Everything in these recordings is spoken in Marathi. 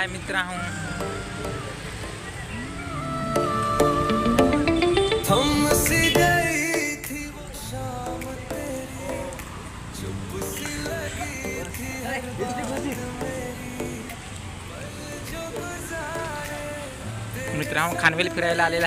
हाय मित्रा हूँ। मित्रांनो खानवेल फिराया आलेला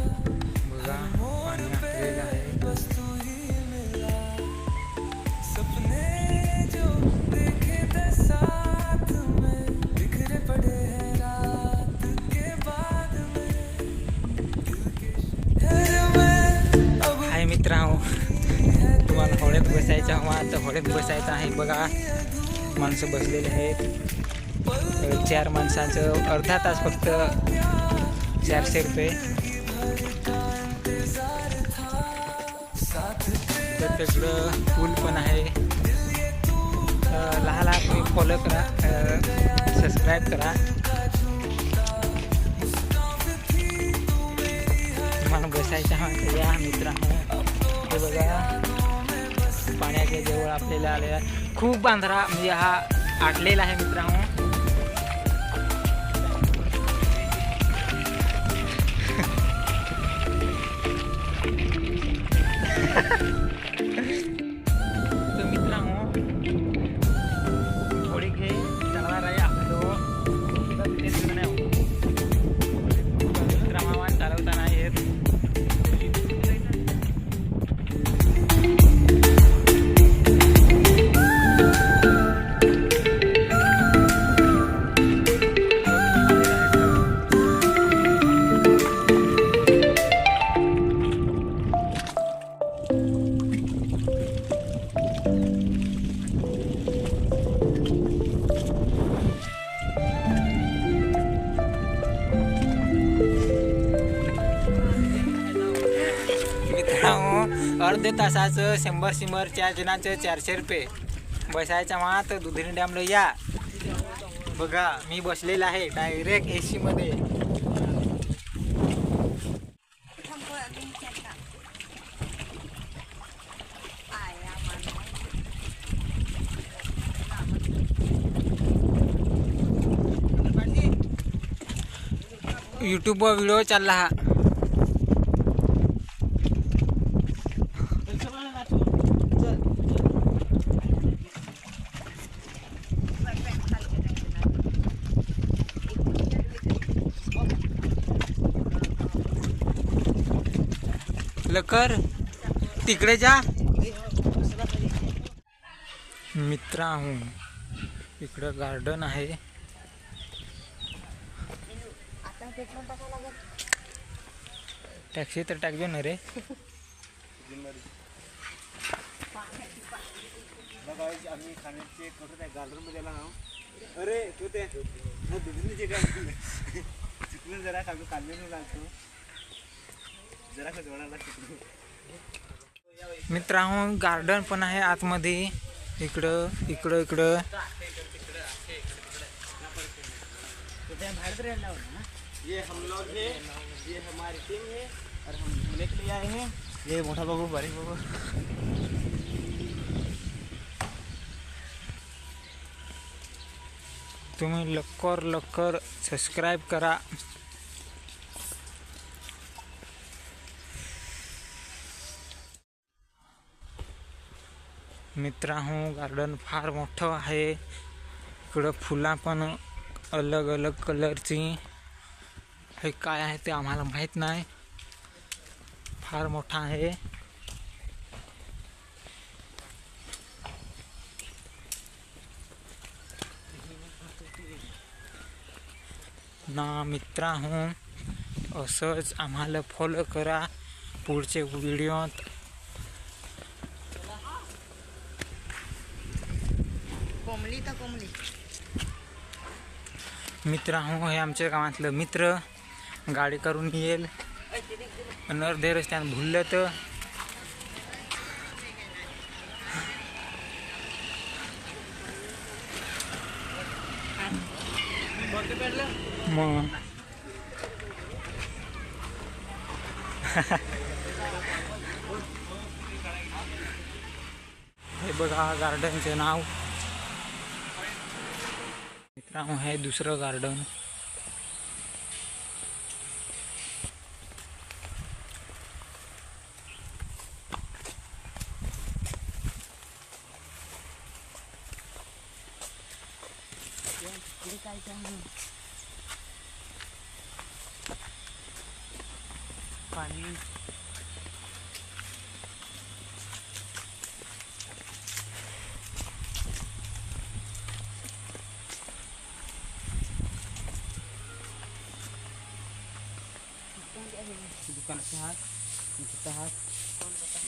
बसायचं हवा तर होड्यात बसायचं आहे. बघा माणसं बसलेले आहेत. चार माणसांचं अर्धा तास फक्त चारशे रुपये तर तिकडं पूल पण आहे. लहान लहान तुम्ही फॉलो करा सबस्क्राईब करा. तुम्हाला बसायचं हा या मित्रा हे बघा. पाण्याच्या जवळ आपल्याला आलेला आहे. खूप बांधरा म्हणजे हा आटलेला आहे मित्रांनो मित्रांनो अर्ध्या तासाचं शंभर शंभर चार जणांचं चारशे रुपये. बसायच्या मात दुधरी डॅमला या. बघा मी बसलेला आहे डायरेक्ट ए सीमध्ये यूट्यूबवर व्हिडिओ चालला हा. लकर तिकडे जा. मित्रा हूँ इकडं गार्डन आहे. टॅक्सी तर टाकजो ना रे आम्ही खाण्याचे कुठं त्या गार्डनमध्ये आला अरे तू ते दुधीचे काय? जरा आम्ही कांदे लागतो जरा का जोडायला चुकून मित्रांनो गार्डन पण आहे आतमध्ये. इकडं इकडं इकडं. ये हम लोग है ये हमारी टीम है और हम घूमने के लिए आए हैं। ये मोटा बाबू बारीक बाबू। तुम्ही लवकर लवकर सबस्क्राईब करा. मित्रांनो गार्डन फार मोठं आहे. इकडं फुला पण अलग अलग कलरची हे काय आहे ते आम्हाला माहीत नाही. फार मोठा आहे. ना मित्रांनो असंच आम्हाला फॉलो करा. पुढचे व्हिडिओत मित्र हो हे आमच्या गावातलं मित्र. गाडी करून येईल. आणि अर्धे रस्त्यानं भुललं तर मग. हे बघा गार्डनचे नाव. राम आहे दुसरं गार्डन. पाणी दुकानाचे हात तिथं हात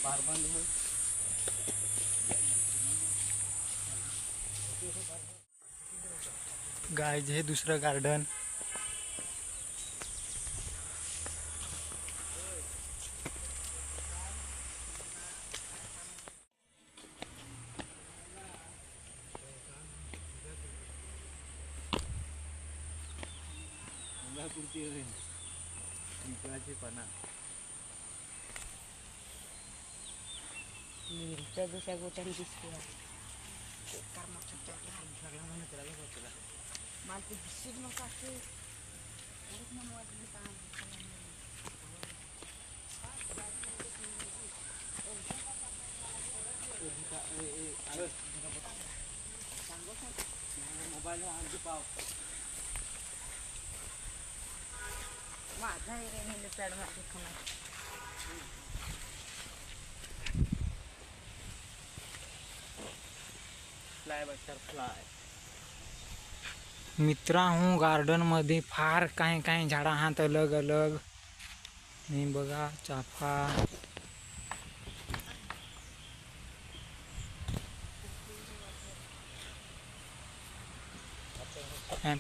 बार बंद होईल. गाय हे दुसरं गार्डन. Pagsipana. মিলটা বসে গোটান দিচ্ছে কার মতো চাকরি হাই ধরলাম মনে করে লাগে বলতে লাগে মালতে বিশ্বের মতো আছে। অনেক মনে হয় তুমি তা মোবাইল আনতে পাও। मित्रा हूँ गार्डन गार्डनमध्ये फार काही काही झाडं आहात अलग अलग. आणि बघा चाफा.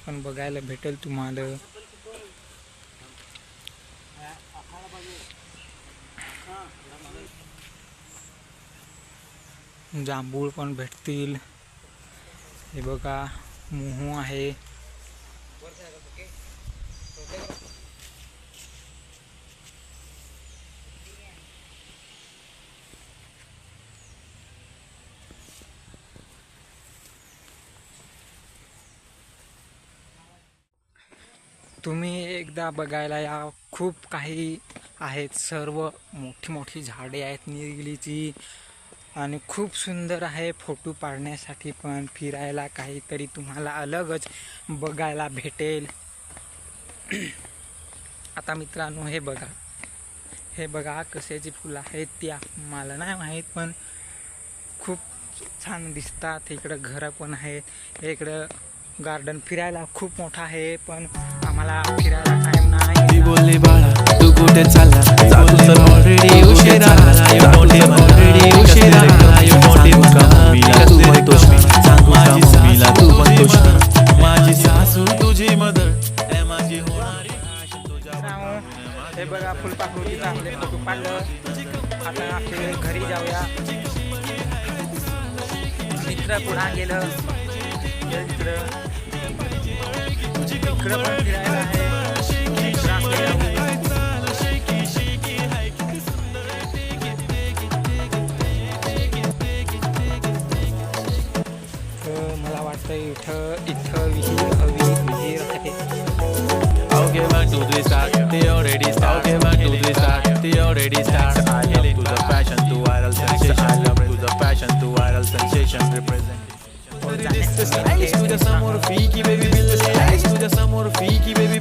पण बघायला भेटेल तुम्हाला. म्हणजे जांभूळ पण भेटतील. हे बघा मोहू आहे. तुम्ही एकदा बघायला या. खूप काही आहेत. सर्व मोठी मोठी झाडे आहेत. निरगिलीची आणि खूप सुंदर आहे फोटो पाडण्यासाठी पण फिरायला काहीतरी तुम्हाला अलगच बघायला भेटेल. आता मित्रांनो हे बघा. हे बघा कशाची फुलं आहेत ती मला नाही माहीत पण खूप छान दिसतात. इकडं घरं पण आहेत. इकडं गार्डन फिरायला खूप मोठं आहे पण आम्हाला फिरायला टाईम नाही बोलले बाळा कुठे चालला जातो तर ऑलरेडी उशीर ऑलरेडी उशीर तू म्हणतोस माझी सासू तुझी मदर. माझी होणारी हे बघा फुलपाखरूची आपले फोटो पाडलं. आता आपले घरी जाऊया. मित्र पुढा गेलं. गेलं तिकडं इकडं पण फिरायला ready start. I love to the passion, to viral sensation. I love to the passion, to viral sensation. Represent. Aishku ja samor fiki baby bill. Aishku ja samor fiki baby